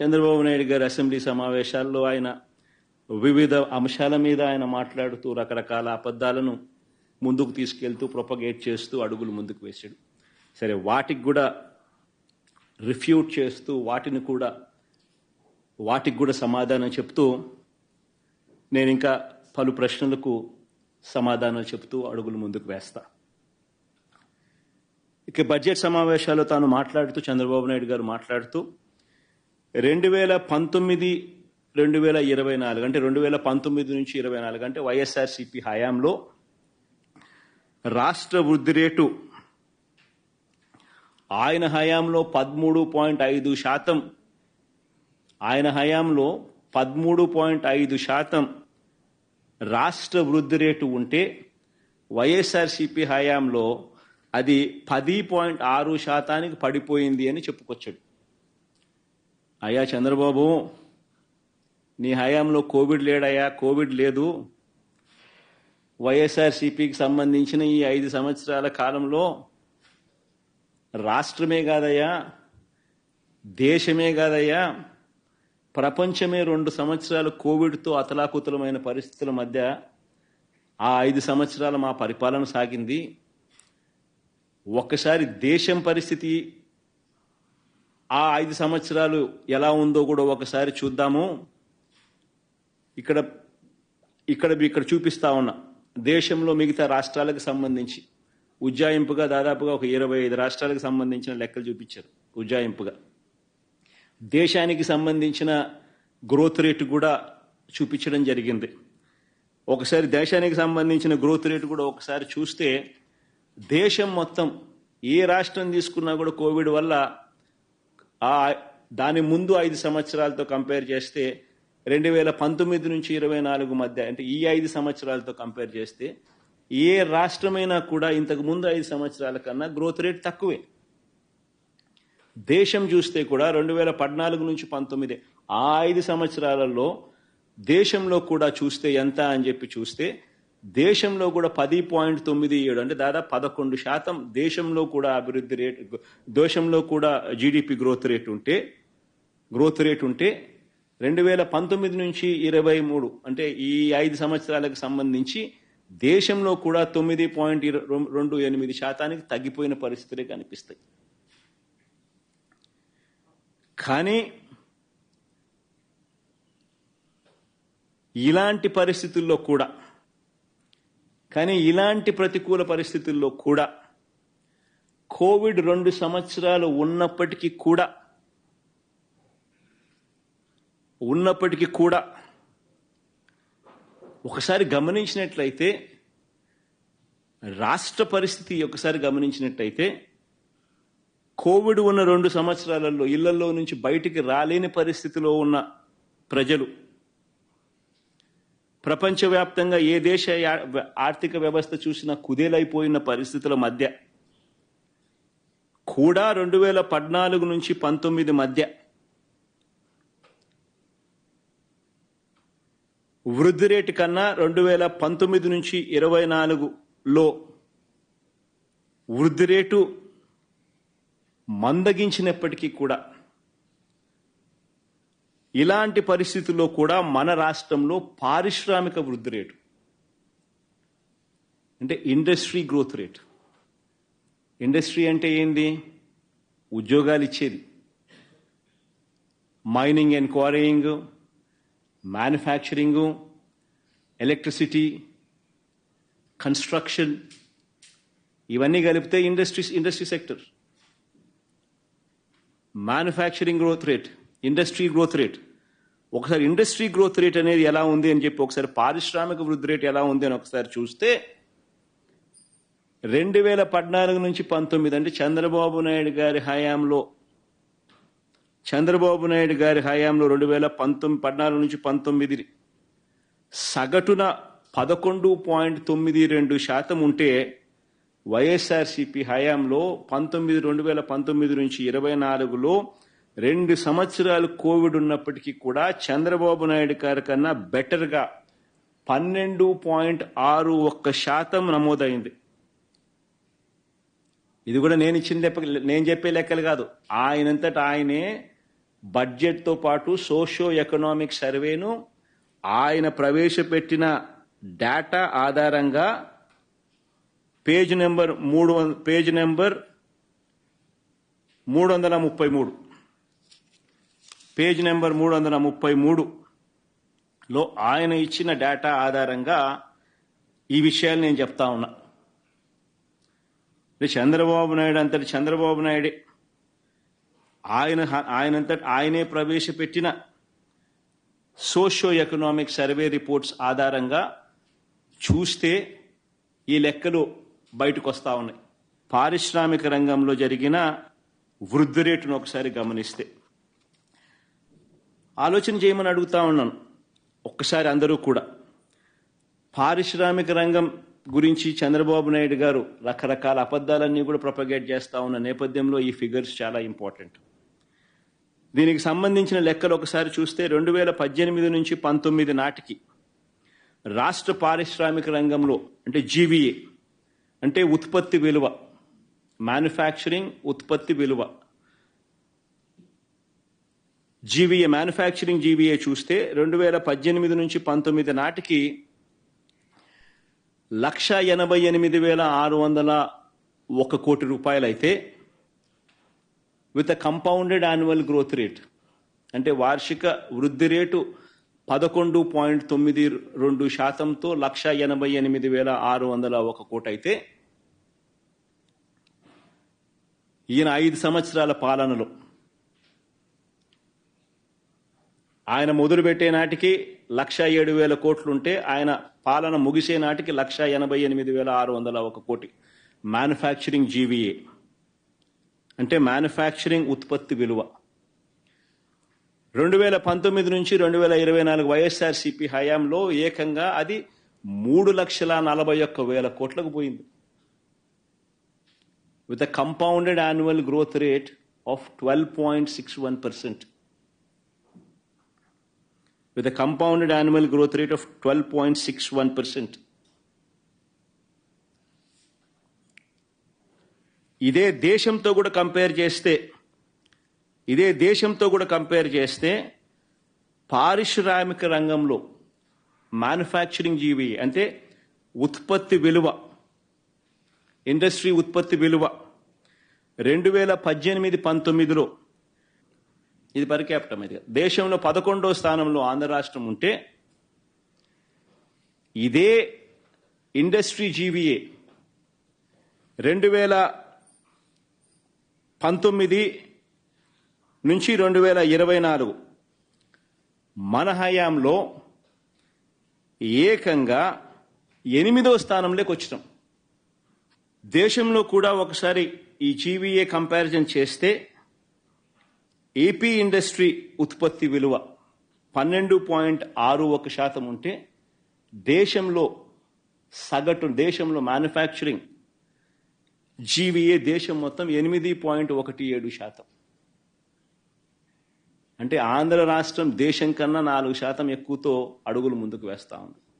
చంద్రబాబు నాయుడు గారి అసెంబ్లీ సమావేశాల్లో ఆయన వివిధ అంశాల మీద ఆయన మాట్లాడుతూ రకరకాల అబద్ధాలను ముందుకు తీసుకెళ్తూ ప్రొపగేట్ చేస్తూ అడుగులు ముందుకు వేశాడు. సరే వాటికి కూడా రిఫ్యూట్ చేస్తూ వాటిని కూడా వాటికి కూడా సమాధానం చెప్తూ నేను ఇంకా పలు ప్రశ్నలకు సమాధానాలు చెప్తూ అడుగులు ముందుకు వేస్తా. ఇక బడ్జెట్ సమావేశాల్లో తాను మాట్లాడుతూ చంద్రబాబు నాయుడు గారు మాట్లాడుతూ రెండు వేల పంతొమ్మిది రెండు వేల ఇరవై నాలుగు అంటే రెండు వేల పంతొమ్మిది నుంచి ఇరవై నాలుగు అంటే వైఎస్ఆర్సిపి హయాంలో రాష్ట్ర వృద్ధి రేటు ఆయన హయాంలో పదమూడు పాయింట్ ఐదు శాతం. ఆయన హయాంలో పదమూడు పాయింట్ ఐదు శాతం రాష్ట్ర వృద్ధి రేటు ఉంటే వైఎస్ఆర్సిపి హయాంలో అది పది పాయింట్ ఆరు శాతానికి పడిపోయింది అని చెప్పుకొచ్చాడు. అయ్యా చంద్రబాబు నీ హయాంలో కోవిడ్ లేడయ్యా కోవిడ్ లేదు. వైఎస్ఆర్సిపికి సంబంధించిన ఈ ఐదు సంవత్సరాల కాలంలో రాష్ట్రమే కాదయ్యా దేశమే కాదయ్యా ప్రపంచమే రెండు సంవత్సరాలు కోవిడ్తో అతలాకుతలమైన పరిస్థితుల మధ్య ఆ ఐదు సంవత్సరాల మా పరిపాలన సాగింది. ఒక్కసారి దేశం పరిస్థితి ఆ ఐదు సంవత్సరాలు ఎలా ఉందో కూడా ఒకసారి చూద్దాము. ఇక్కడ ఇక్కడ ఇక్కడ చూపిస్తా ఉన్నా. దేశంలో మిగతా రాష్ట్రాలకు సంబంధించి. ఉజ్జాయింపుగా దాదాపుగా ఒక ఇరవై ఐదు రాష్ట్రాలకు సంబంధించిన లెక్కలు చూపించారు ఉజ్జాయింపుగా. దేశానికి సంబంధించిన గ్రోత్ రేటు కూడా చూపించడం జరిగింది. ఒకసారి దేశానికి సంబంధించిన గ్రోత్ రేటు కూడా ఒకసారి చూస్తే దేశం మొత్తం ఏ రాష్ట్రం తీసుకున్నా కూడా కోవిడ్ వల్ల ఆ దాని ముందు ఐదు సంవత్సరాలతో కంపేర్ చేస్తే రెండు వేల పంతొమ్మిది నుంచి ఇరవై నాలుగు మధ్య అంటే ఈ ఐదు సంవత్సరాలతో కంపేర్ చేస్తే ఏ రాష్ట్రమైనా కూడా ఇంతకు ముందు ఐదు సంవత్సరాల కన్నా గ్రోత్ రేట్ తక్కువే. దేశం చూస్తే కూడా రెండు వేల పద్నాలుగు నుంచి పంతొమ్మిది ఆ ఐదు సంవత్సరాలలో దేశంలో కూడా చూస్తే ఎంత అని చెప్పి చూస్తే దేశంలో కూడా పది పాయింట్ తొమ్మిది ఏడు అంటే దాదాపు పదకొండు శాతం దేశంలో కూడా అభివృద్ధి రేటు దేశంలో కూడా జీడిపి గ్రోత్ రేట్ ఉంటే గ్రోత్ రేట్ ఉంటే రెండు వేల పంతొమ్మిది నుంచి ఇరవై మూడు అంటే ఈ ఐదు సంవత్సరాలకు సంబంధించి దేశంలో కూడా తొమ్మిది పాయింట్ రెండు ఎనిమిది శాతానికి తగ్గిపోయిన పరిస్థితులే కనిపిస్తాయి. కానీ ఇలాంటి పరిస్థితుల్లో కూడా కానీ ఇలాంటి ప్రతికూల పరిస్థితుల్లో కూడా కోవిడ్ రెండు సంవత్సరాలు ఉన్నప్పటికీ కూడా ఉన్నప్పటికీ కూడా ఒకసారి గమనించినట్లయితే రాష్ట్ర పరిస్థితి ఒకసారి గమనించినట్లయితే కోవిడ్ ఉన్న రెండు సంవత్సరాలలో ఇళ్ళలో నుంచి బయటికి రాలేని పరిస్థితిలో ఉన్న ప్రజలు ప్రపంచవ్యాప్తంగా ఏ దేశ ఆర్థిక వ్యవస్థ చూసినా కుదేలైపోయిన పరిస్థితుల మధ్య కూడా రెండు వేల పద్నాలుగు నుంచి పంతొమ్మిది మధ్య వృద్ధి రేటు కన్నా రెండు వేల పంతొమ్మిది నుంచి ఇరవై నాలుగులో వృద్ధి రేటు మందగించినప్పటికీ కూడా ఇలాంటి పరిస్థితుల్లో కూడా మన రాష్ట్రంలో పారిశ్రామిక వృద్ధి రేటు అంటే ఇండస్ట్రీ గ్రోత్ రేట్. ఇండస్ట్రీ అంటే ఏంది? ఉద్యోగాలు ఇచ్చేది. Mining and quarrying manufacturing electricity construction ఇవన్నీ కలిపితే industries industry sector. Manufacturing growth rate. Industry growth rate ఒకసారి ఇండస్ట్రీ గ్రోత్ రేట్ అనేది ఎలా ఉంది అని చెప్పి ఒకసారి పారిశ్రామిక వృద్ధి రేట్ ఎలా ఉంది అని ఒకసారి చూస్తే రెండు వేల పద్నాలుగు నుంచి పంతొమ్మిది అంటే చంద్రబాబు నాయుడు గారి హయాంలో చంద్రబాబు నాయుడు గారి హయాంలో రెండు వేల పంతొమ్మిది పద్నాలుగు నుంచి పంతొమ్మిది సగటున పదకొండు పాయింట్ తొమ్మిది రెండు శాతం ఉంటే వైఎస్ఆర్సిపి హయాంలో పంతొమ్మిది రెండు వేల పంతొమ్మిది నుంచి ఇరవై నాలుగులో రెండు సంవత్సరాలు కోవిడ్ ఉన్నప్పటికీ కూడా చంద్రబాబు నాయుడు గారి కన్నా బెటర్గా పన్నెండు పాయింట్ ఆరు ఒక్క శాతం నమోదైంది. ఇది కూడా నేను ఇచ్చిన నేను చెప్పే లెక్కలు కాదు. ఆయనంతట ఆయనే బడ్జెట్తో పాటు సోషో ఎకనామిక్ సర్వేను ఆయన ప్రవేశపెట్టిన డేటా ఆధారంగా పేజ్ నెంబర్ మూడు పేజ్ నెంబర్ మూడు వందల ముప్పై మూడు. పేజ్ నెంబర్ మూడు వందల ముప్పై మూడులో ఆయన ఇచ్చిన డేటా ఆధారంగా ఈ విషయాలు నేను చెప్తా ఉన్నా. చంద్రబాబు నాయుడు అంతటి చంద్రబాబు నాయుడే. ఆయన ఆయనంతట ఆయనే ప్రవేశపెట్టిన సోషో ఎకనామిక్ సర్వే రిపోర్ట్స్ ఆధారంగా చూస్తే ఈ లెక్కలు బయటకు వస్తూ ఉన్నాయి. పారిశ్రామిక రంగంలో జరిగిన వృద్ధి రేటును ఒకసారి గమనిస్తే. ఆలోచన చేయమని అడుగుతా ఉన్నాను. ఒక్కసారి అందరూ కూడా. పారిశ్రామిక రంగం గురించి చంద్రబాబు నాయుడు గారు రకరకాల అబద్ధాలన్నీ కూడా ప్రొపగేట్ చేస్తూ ఉన్న నేపథ్యంలో ఈ ఫిగర్స్ చాలా ఇంపార్టెంట్ దీనికి సంబంధించిన లెక్కలు ఒకసారి చూస్తే రెండు వేల పద్దెనిమిది నుంచి పంతొమ్మిది నాటికి రాష్ట్ర పారిశ్రామిక రంగంలో అంటే జీవీఏ అంటే ఉత్పత్తి విలువ మ్యానుఫ్యాక్చరింగ్ ఉత్పత్తి విలువ జీవీఏ మ్యానుఫ్యాక్చరింగ్ జీవీఏ చూస్తే రెండు వేల పద్దెనిమిది నుంచి పంతొమ్మిది నాటికి లక్ష ఎనభై ఎనిమిది వేల ఆరు వందల ఒక కోటి రూపాయలైతే with a compounded annual growth rate. అంటే వార్షిక వృద్ధి రేటు పదకొండు పాయింట్ తొమ్మిది రెండు శాతంతో లక్ష ఎనభై ఎనిమిది వేల ఆరు వందల ఒక కోటి అయితే ఈయన ఐదు సంవత్సరాల పాలనలో ఆయన మొదలుపెట్టే నాటికి లక్ష ఏడు వేల కోట్లుంటే ఆయన పాలన ముగిసే నాటికి లక్ష ఎనభై ఎనిమిది వేల ఆరు వందల ఒక కోటి. మ్యానుఫ్యాక్చరింగ్ జీవీఏ అంటే మ్యానుఫ్యాక్చరింగ్ ఉత్పత్తి విలువ. రెండు వేల పంతొమ్మిది నుంచి రెండు వేల ఇరవై నాలుగు వైఎస్ఆర్ సిపి హయాంలో ఏకంగా అది మూడు లక్షల నలభై ఒక్క వేల కోట్లకు పోయింది. With a compounded annual growth rate of twelve point six one percent with a compounded annual growth rate of 12.61%. ఇదే దేశంతో కూడా కంపేర్ చేస్తే ఇదే దేశంతో కూడా కంపేర్ చేస్తే పారిశ్రామిక రంగంలో మ్యానుఫ్యాక్చరింగ్ జీవి అంటే ఉత్పత్తి విలువ ఇండస్ట్రీ ఉత్పత్తి విలువ రెండు వేల పద్దెనిమిది పంతొమ్మిదిలో ఇది పర్ ఇది. దేశంలో పదకొండో స్థానంలో ఆంధ్ర రాష్ట్రం ఉంటే ఇదే ఇండస్ట్రీ జీవీఏ రెండు వేల పంతొమ్మిది నుంచి రెండు వేల ఇరవై నాలుగు మన హయాంలో ఏకంగా ఎనిమిదో స్థానంలోకి వచ్చినాం. దేశంలో కూడా ఒకసారి ఈ జీవీఏ కంపారిజన్ చేస్తే ఏపీ ఇండస్ట్రీ ఉత్పత్తి విలువ పన్నెండు పాయింట్ ఆరు ఒక శాతం ఉంటే దేశంలో సగటు దేశంలో మ్యానుఫ్యాక్చరింగ్ జీవీఏ దేశం మొత్తం ఎనిమిది పాయింట్ ఒకటి ఏడు శాతం. అంటే ఆంధ్ర రాష్ట్రం దేశం కన్నా నాలుగు శాతం ఎక్కువతో అడుగులు ముందుకు వేస్తా ఉంది.